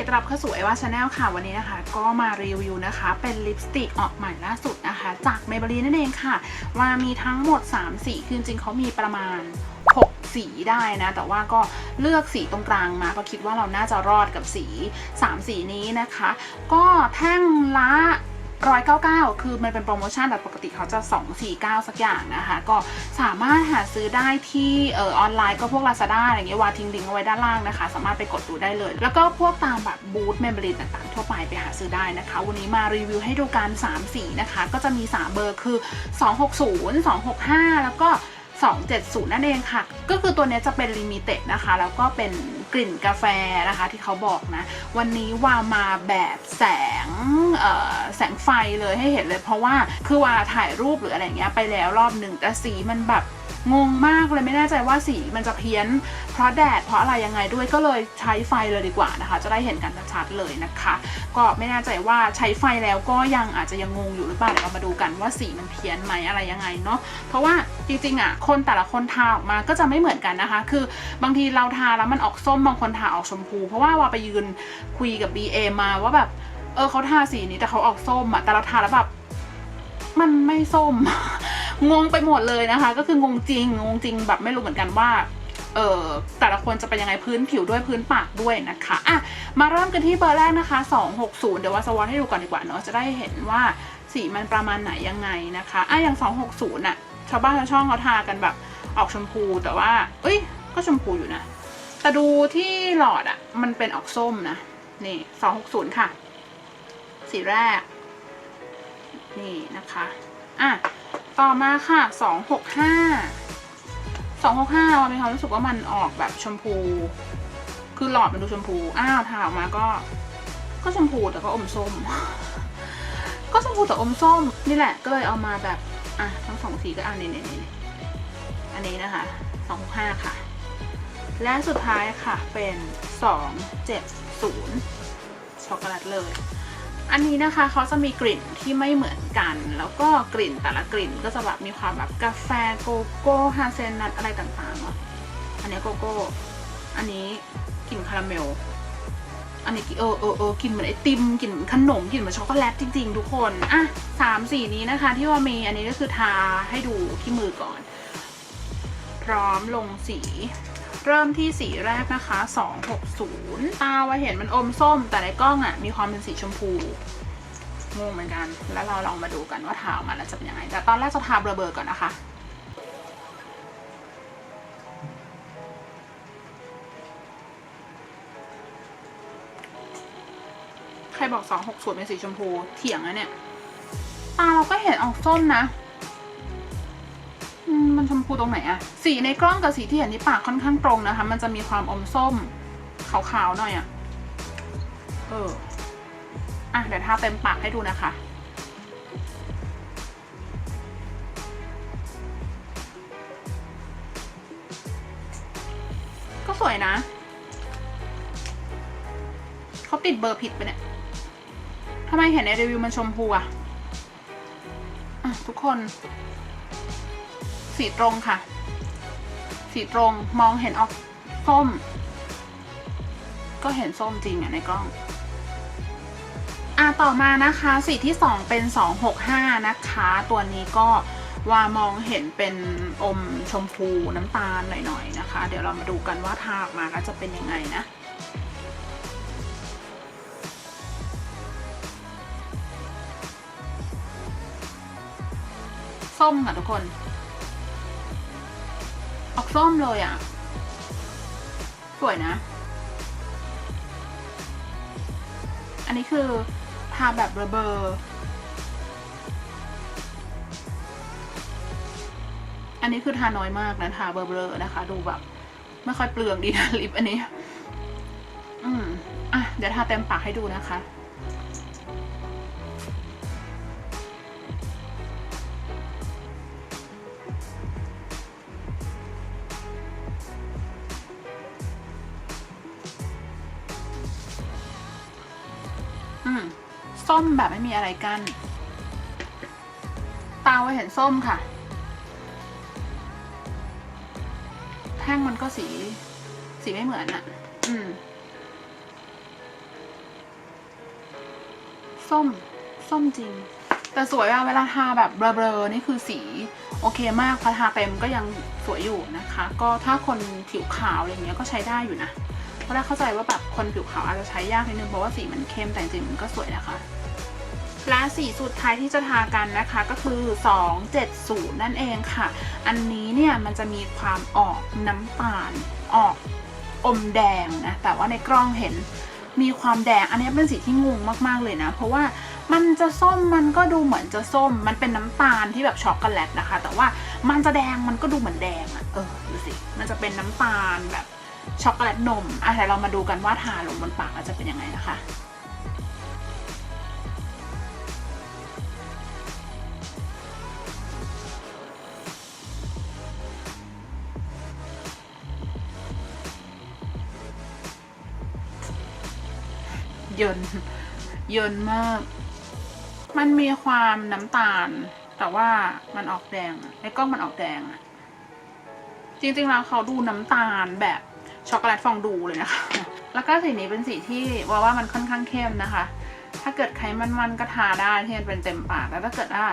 ดีค่ะยินดีต้อนรับเข้าสู่ไอวาชาแนลค่ะ วันนี้นะคะ ก็มารีวิวนะคะ เป็นลิปสติกออกใหม่ล่าสุดนะคะ จาก Maybelline นั่นเองค่ะ ว่ามีทั้งหมด 3 สีคือจริงเขามีประมาณ 6 สีได้นะ แต่ว่าก็เลือกสีตรงกลางมาเพราะคิดว่าเราน่าจะรอดกับสี 3 สีนี้นะคะ ก็แท่งละ 199 คือมันเป็นโปรโมชั่นแต่ปกติเขาจะ 249 สักอย่างนะคะ ก็สามารถหาซื้อได้ที่เออออนไลน์ก็พวก Lazada อะไรเงี้ยวางทิ้งลิงก์เอาไว้ด้านล่างนะคะ สามารถไปกดดูได้เลย แล้วก็พวกตามแบบบูธเมมเบรีนต่างๆ ทั่วไปไปหาซื้อได้นะคะ วันนี้มารีวิวให้ดูกัน3สีนะคะ ก็จะมี 3 เบอร์คือ 260 265 แล้วก็270 นั่นเองค่ะ ก็คือตัวนี้จะเป็นลิมิเต็ดนะคะ แล้วก็เป็น กลิ่นกาแฟนะคะที่เขาบอกนะ วันนี้วามาแบบแสงแสงไฟเลยให้เห็นเลย เพราะว่าคือวาถ่ายรูปหรืออะไรเงี้ยไปแล้วรอบหนึ่งแต่สีมันแบบ งงมากเลยไม่แน่ใจว่าสีมันจะเพี้ยน เพราะแดดเพราะอะไรยังไงด้วยก็เลยใช้ไฟเลยดีกว่านะคะ จะได้เห็นกันชัดๆเลยนะคะ ก็ไม่แน่ใจว่าใช้ไฟแล้วก็ยังอาจจะยังงงอยู่หรือเปล่าเดี๋ยวเรามาดูกันว่าสีมันเพี้ยนไหมอะไรยังไงเนาะเพราะว่าจริงๆอะคนแต่ละคนทาออกมาก็จะไม่เหมือนกันนะคะ คือบางทีเราทาแล้วมันออกส้มบางคนทาออกชมพู เพราะว่าว่าไปยืนคุยกับ BA มาว่าแบบเออเขาทาสีนี้แต่เขาออกส้มอะแต่เราทาแล้วแบบมันไม่ส้ม งงไปหมดเลยนะคะ ก็คืองงจริงงงจริงแบบไม่รู้เหมือนกันว่าเออแต่ละคนจะเป็นยังไงพื้นผิวด้วยพื้นปากด้วยนะคะอะมาเริ่มกันที่เบอร์แรกนะคะ 260 เดี๋ยวว่าสวอตให้ดูก่อนดีกว่าเนาะจะได้เห็นว่าสีมันประมาณไหนยังไงนะคะอะอย่าง 260น่ะชาวบ้านชาวช่องเขาทากันแบบออกชมพูแต่ว่า เอ้ย ก็ชมพูอยู่นะ แต่ดูที่หลอดอะมันเป็นออกส้มนะ นี่ 260 ค่ะ สีแรก นี่นะคะ อะ ต่อมาค่ะ 265 265เรามีความรู้สึกว่ามันออกแบบชมพู คือหลอดมันดูชมพู อ้าวทาออกมาก็ ก็ชมพูแต่ก็อมส้ม ก็ชมพูแต่อมส้ม นี่แหละก็เลยเอามาแบบ อะ ทั้งสองสีก็อ่านี่นี่นี่อันนี้นะคะ 265 ค่ะ และสุดท้ายค่ะเป็น 270 ช็อกโกแลตเลย อันนี้นะคะเขาจะมีกลิ่นที่ไม่เหมือนกัน แล้วก็กลิ่นแต่ละกลิ่นก็จะแบบมีความแบบกาแฟโกโก้ฮาเซนนัทอะไรต่างๆเนาะอันนี้โกโก้ อันนี้กลิ่นคาราเมล อันนี้เออเออเออกลิ่นเหมือนไอติมกลิ่นขนมกลิ่นเหมือนช็อกโกแลตจริงๆ ทุกคนอะสามสีนี้นะคะ ที่ว่ามีอันนี้ก็คือทาให้ดูที่มือก่อน พร้อมลงสี เริ่มที่สีแรกนะคะ 260 ตาว่าเห็นมันอมส้ม แต่ในกล้องอะ่ะมีความเป็นสีชมพูงงเหมือนกัน แล้วเราลองมาดูกันว่าทาออกมาแล้วจะเป็นยังไง แต่ตอนแรกจะทาเบลอๆก่อนนะคะใครบอก 260 เป็นสีชมพู เถียงนะเนี่ย ตาเราก็เห็นออกส้มนะ ชมพูตรงไหนอะสีในกล้องกับสีที่เห็นที่ปากค่อนข้างตรงนะคะ มันจะมีความอมส้มขาวๆหน่อยอะเอออะเดี๋ยวทาเต็มปากให้ดูนะคะก็สวยนะ เขาติดเบอร์ผิดไปเนี่ย ทำไมเห็นในรีวิวมันชมพูอะอะ ทุกคน สีตรงค่ะ สีตรงมองเห็นออกส้ม ก็เห็นส้มจริงอะในกล้องอะต่อมานะคะสีที่ 2 เป็น 265 นะคะ ตัวนี้ก็ว่ามองเห็นเป็นอมชมพูน้ำตาลหน่อยๆนะคะ เดี๋ยวเรามาดูกันว่าทาออกมาแล้วจะเป็นยังไงนะส้มค่ะทุกคน ส้มเลยอะ สวยนะ อันนี้คือทาแบบเบอร์อันนี้คือทาน้อยมากนะทาเบลอๆนะคะ ดูแบบ ไม่ค่อยเปลืองดีนะลิปอันนี้ อืมอะเดี๋ยวทาเต็มปากให้ดูนะคะ อืมส้มแบบไม่มีอะไรกัน้นตาไว้เห็นส้มค่ะ แท่งมันก็สี สีไม่เหมือนอะ่ะ อืม ส้ม ส้มจริง แต่สวยอะเวลาทาแบบเบลอๆนี่คือสี โอเคมากพอทาเต็มก็ยังสวยอยู่นะคะ ก็ถ้าคนผิวขาวอะไรเงี้ยก็ใช้ได้อยู่นะ เพราะได้เข้าใจว่าแบบคนผิวขาวอาจจะใช้ยากนิดนึงเพราะว่าสีมันเข้มแต่จริงมันก็สวยนะคะ และสีสุดท้ายที่จะทากันนะคะก็คือ 270 นั่นเองค่ะ อันนี้เนี่ยมันจะมีความออกน้ำตาลออกอมแดงนะแต่ว่าในกล้องเห็นมีความแดง อันนี้เป็นสีที่งงมากๆเลยนะ เพราะว่ามันจะส้มมันก็ดูเหมือนจะส้ม มันเป็นน้ำตาลที่แบบช็อกโกแลตนะคะ แต่ว่ามันจะแดงมันก็ดูเหมือนแดงอะเออดูสิมันจะเป็นน้ำตาลแบบ ช็อกโกแลตนมอะเดี๋ยวเรามาดูกันว่าทาลงบนปากแล้วจะเป็นยังไงนะคะเยินเยินมาก มันมีความน้ำตาล แต่ว่ามันออกแดงในกล้องมันออกแดงอะจริงๆแล้วเขาดูน้ำตาลแบบ ช็อกโกแลตฟองดูเลยนะคะ แล้วก็สีนี้เป็นสีที่ว่าว่ามันค่อนข้างเข้มนะคะ ถ้าเกิดใครมันๆก็ทาได้ที่มันเป็นเต็มปาก แล้วถ้าเกิดว่า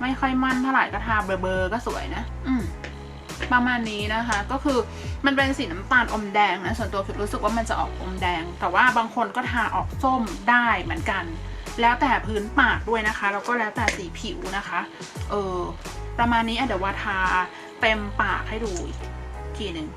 ไม่ค่อยมันเท่าไหร่ก็ทาเบลอๆก็สวยนะ อืมประมาณนี้นะคะ ก็คือมันเป็นสีน้ำตาลอมแดงนะ ส่วนตัวคือรู้สึกว่ามันจะออกอมแดง แต่ว่าบางคนก็ทาออกส้มได้เหมือนกัน แล้วแต่พื้นปากด้วยนะคะ แล้วก็แล้วแต่สีผิวนะคะ เออประมาณนี้เดี๋ยวว่าทาเต็มปากให้ดูอีกทีหนึ่ง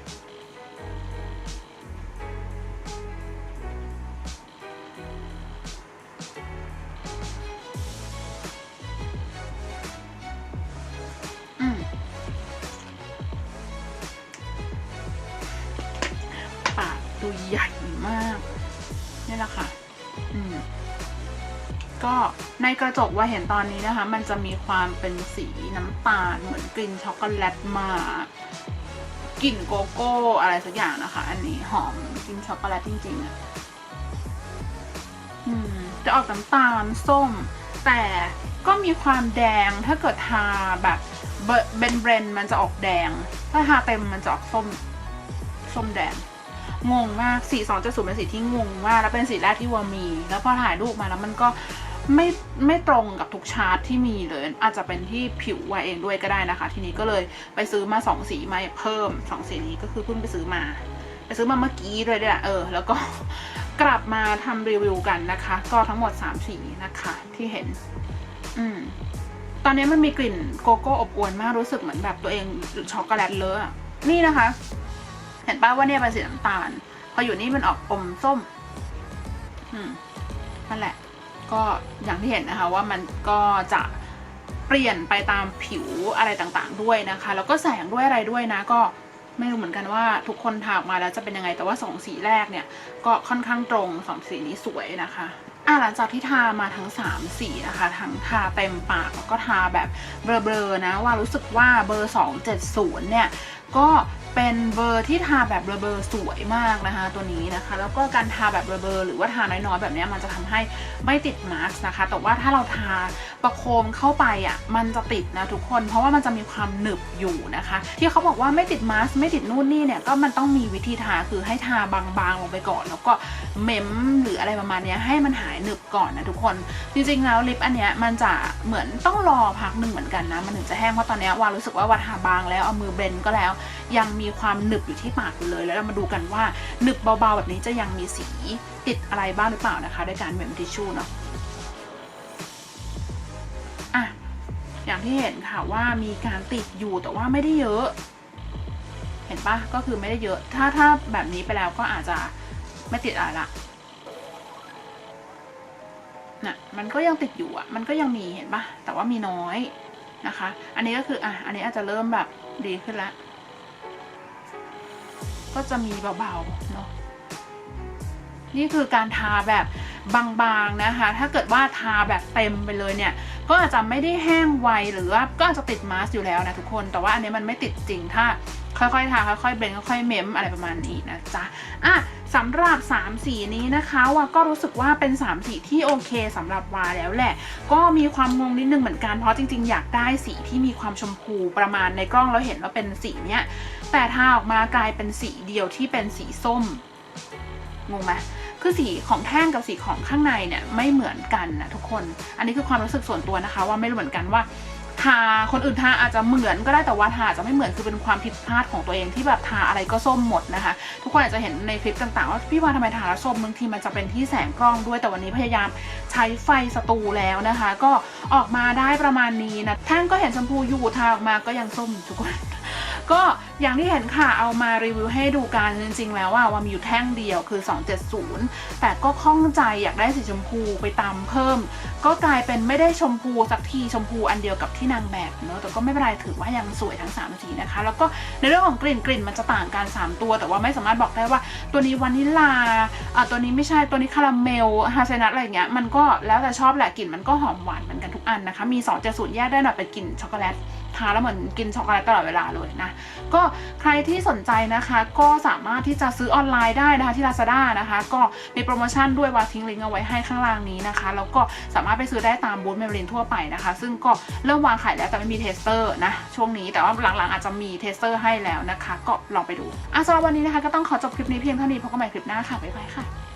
ปากดูใหญ่มากนี่แหละค่ะ อืมก็ในกระจกว่าเห็นตอนนี้นะคะ มันจะมีความเป็นสีน้ำตาล เหมือนกลิ่นช็อกโกแลตมากกลิ่นโกโก้อะไรสักอย่างนะคะ อันนี้หอมกลิ่นช็อกโกแลตจริงๆอะอืมจะออกน้ำตาลส้ม แต่ก็มีความแดงถ้าเกิดทาแบบเบนเบรนมันจะออกแดง ถ้าทาเต็มมันจะออกส้มส้มแดง งงมากสีสองจะสูเป็นสีที่งงมากแล้วเป็นสีแรกที่ว่ามี แล้วพอถ่ายรูปมาแล้วมันก็ไม่ไม่ตรงกับทุกชาร์ตที่มีเลย อาจจะเป็นที่ผิววาเองด้วยก็ได้นะคะ ทีนี้ก็เลยไปซื้อมาสองสีมาเพิ่มสองสีนี้ก็คือเพิ่งไปซื้อมา ไปซื้อมาเมื่อกี้เลยเนี่ยเออ แล้วก็กลับมาทำรีวิวกันนะคะ ก็ทั้งหมด 3 สีนะคะที่เห็น อืมตอนนี้มันมีกลิ่นโกโก้อบอวลมากรู้สึกเหมือนแบบตัวเองช็อกโกแลตเลอะนี่นะคะ เห็นป้าว่าเนี่ยเป็นสีน้ำตาล พออยู่นี่มันออกอมส้ม อืมนั่นแหละ ก็อย่างที่เห็นนะคะ ว่ามันก็จะเปลี่ยนไปตามผิวอะไรต่างๆ ด้วยนะคะ แล้วก็แสงด้วยอะไรด้วยนะ ก็ไม่รู้เหมือนกันว่าทุกคนทาออกมาแล้วจะเป็นยังไง แต่ว่าสองสีแรกเนี่ย ก็ค่อนข้างตรงสองสีนี้สวยนะคะอะหลังจากที่ทามาทั้ง 3 สีนะคะ ทั้งทาเต็มปากแล้วก็ทาแบบเบลอๆนะ ว่ารู้สึกว่าเบอร์ 270 เนี่ย ก็เป็นเบอร์ที่ทาแบบเบลอๆสวยมากนะคะ ตัวนี้นะคะ แล้วก็การทาแบบเบลอๆหรือว่าทาน้อยๆแบบนี้มันจะทำให้ไม่ติดมาร์กนะคะ แต่ว่าถ้าเราทาประโคมเข้าไปอะมันจะติดนะทุกคน เพราะว่ามันจะมีความหนึบอยู่นะคะ ที่เขาบอกว่าไม่ติดมาร์กไม่ติดนู่นนี่เนี่ยก็มันต้องมีวิธีทาคือให้ทาบางๆลงไปก่อน แล้วก็เม้มหรืออะไรประมาณนี้ให้มันหายหนึบก่อนนะทุกคนจริงๆแล้วลิปอันเนี้ยมันจะเหมือนต้องรอพักหนึ่งเหมือนกันนะมันถึงจะแห้งเพราะตอนเนี้ยวารู้สึกว่าวาทาบางแล้วเอามือเบลนก็แล้วยังมีความหนึบอยู่ที่ปากอยู่เลย แล้วเรามาดูกันว่าหนึบเบาๆแบบนี้จะยังมีสีติดอะไรบ้างหรือเปล่านะคะด้วยการเมมทิชชู่เนาะอะอย่างที่เห็นค่ะว่ามีการติดอยู่แต่ว่าไม่ได้เยอะ เห็นปะก็คือไม่ได้เยอะ ถ้าถ้าแบบนี้ไปแล้วก็อาจจะไม่ติดอะไรละน่ะมันก็ยังติดอยู่อะ มันก็ยังมีเห็นปะแต่ว่ามีน้อยนะคะ อันนี้ก็คืออะ อันนี้อาจจะเริ่มแบบดีขึ้นแล้ว ก็จะมีเบาๆเนาะนี่คือการทาแบบบางๆนะคะ ถ้าเกิดว่าทาแบบเต็มไปเลยเนี่ย ก็อาจจะไม่ได้แห้งไวหรือว่าก็อาจจะติดมาสก์อยู่แล้วนะทุกคน แต่ว่าอันนี้มันไม่ติดจริง ถ้าค่อยๆทาค่อยๆเบลนค่อยๆเมมอะไรประมาณนี้นะจ๊ะ อะ สำหรับ 3 สีนี้นะคะว่าก็รู้สึกว่าเป็น 3 สีที่โอเคสำหรับวาแล้วแหละ ก็มีความงงนิดนึงเหมือนกันเพราะจริงๆ อยากได้สีที่มีความชมพูประมาณในกล้องเราเห็นว่าเป็นสีเนี้ย แต่ทาออกมากลายเป็นสีเดียวที่เป็นสีส้มงงไหมคือสีของแท่งกับสีของข้างในเนี่ยไม่เหมือนกันนะทุกคน อันนี้คือความรู้สึกส่วนตัวนะคะ ว่าไม่รู้เหมือนกันว่า ทาคนอื่นทาอาจจะเหมือนก็ได้แต่ว่าทาจะไม่เหมือนคือเป็นความผิดพลาดของตัวเองที่แบบทาอะไรก็ส้มหมดนะคะ ทุกคนอาจจะเห็นในคลิปต่างๆว่าพี่วานทำไมทาแล้วส้มบางทีมันจะเป็นที่แสงกล้องด้วยแต่วันนี้พยายามใช้ไฟสตูแล้วนะคะ ก็ออกมาได้ประมาณนี้นะแท่งก็เห็นชมพูอยู่ทาออกมาก็ยังส้มทุกคน ก็อย่างที่เห็นค่ะเอามารีวิวให้ดูกันจริง ๆ แล้วว่าว่ามีอยู่แท่งเดียวคือ 270 แต่ก็ข้องใจอยากได้สีชมพูไปตามเพิ่ม ก็กลายเป็นไม่ได้ชมพูสักทีชมพูอันเดียวกับที่นางแบบเนอะแต่ก็ไม่เป็นไรถือว่ายังสวยทั้ง3สีนะคะ แล้วก็ในเรื่องของกลิ่นกลิ่นมันจะต่างกัน 3 ตัว แต่ว่าไม่สามารถบอกได้ว่าตัวนี้วานิลลาอะตัวนี้ไม่ใช่ตัวนี้คาราเมลฮาเซนัทอะไรอย่างเงี้ยมันก็แล้วแต่ชอบแหละกลิ่นมันก็หอมหวานเหมือนกันทุกอันนะคะมี270แยกได้หน่อยเป็นกลิ่นช็อกโกแลต ทานแล้วเหมือนกินช็อกโกแลตตลอดเวลาเลยนะ ก็ใครที่สนใจนะคะก็สามารถที่จะซื้อออนไลน์ได้นะคะที่ Lazada นะคะ ก็มีโปรโมชั่นด้วยวาทิ้งลิงก์เอาไว้ให้ข้างล่างนี้นะคะ แล้วก็สามารถไปซื้อได้ตามบูธเมเบลินทั่วไปนะคะ ซึ่งก็เริ่มวางขายแล้วแต่ไม่มีเทสเตอร์นะช่วงนี้แต่ว่าหลังๆอาจจะมีเทสเตอร์ให้แล้วนะคะ ก็ลองไปดูอะสำหรับวันนี้นะคะก็ต้องขอจบคลิปนี้เพียงเท่านี้พบกันใหม่คลิปหน้าค่ะบ๊ายบายค่ะ